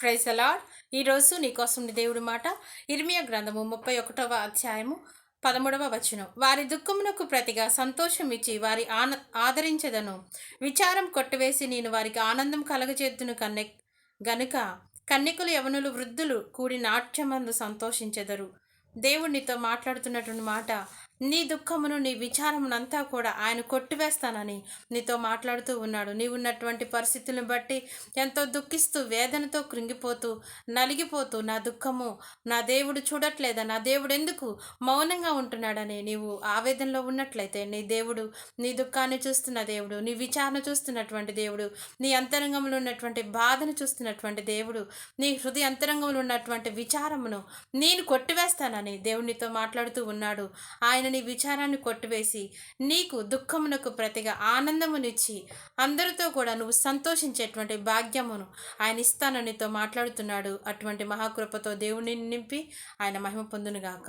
Praise అలాడ్ ఈరోజు నీకోసం దేవుడి మాట ఇర్మియా గ్రంథము ముప్పై ఒకటవ అధ్యాయము పదమూడవ వచనం. వారి దుఃఖమునకు ప్రతిగా సంతోషం ఇచ్చి వారి ఆన ఆదరించదను. విచారం కొట్టివేసి నేను వారికి ఆనందం కలగజేద్దును కన్నె గనుక కన్నికులు యవనులు వృద్ధులు కూడి నాట్యమందు సంతోషించెదరు. దేవుడినితో మాట్లాడుతున్నటువంటి మాట నీ దుఃఖమును నీ విచారమునంతా కూడా ఆయన కొట్టివేస్తానని నీతో మాట్లాడుతూ ఉన్నాడు. నీవున్నటువంటి పరిస్థితులను బట్టి ఎంతో దుఃఖిస్తూ వేదనతో కృంగిపోతూ నలిగిపోతూ నా దుఃఖము నా దేవుడు చూడట్లేదా? నా దేవుడు ఎందుకు మౌనంగా ఉంటున్నాడని నీవు ఆవేదనలో ఉన్నట్లయితే నీ దేవుడు నీ దుఃఖాన్ని చూస్తున్న దేవుడు నీ విచారణ చూస్తున్నటువంటి దేవుడు నీ అంతరంగంలో ఉన్నటువంటి బాధను చూస్తున్నటువంటి దేవుడు నీ హృదయ అంతరంగంలో ఉన్నటువంటి విచారమును నేను కొట్టివేస్తానని దేవునితో మాట్లాడుతూ ఉన్నాడు. ఆయన నీ విచారాన్ని కొట్టివేసి నీకు దుఃఖమునకు ప్రతిగా ఆనందమునిచ్చి అందరితో కూడా నువ్వు సంతోషించేటువంటి భాగ్యమును ఆయన ఇస్తాననితో మాట్లాడుతున్నాడు. అటువంటి మహాకృపతో దేవుని నింపి ఆయన మహిమ పొందునుగాక.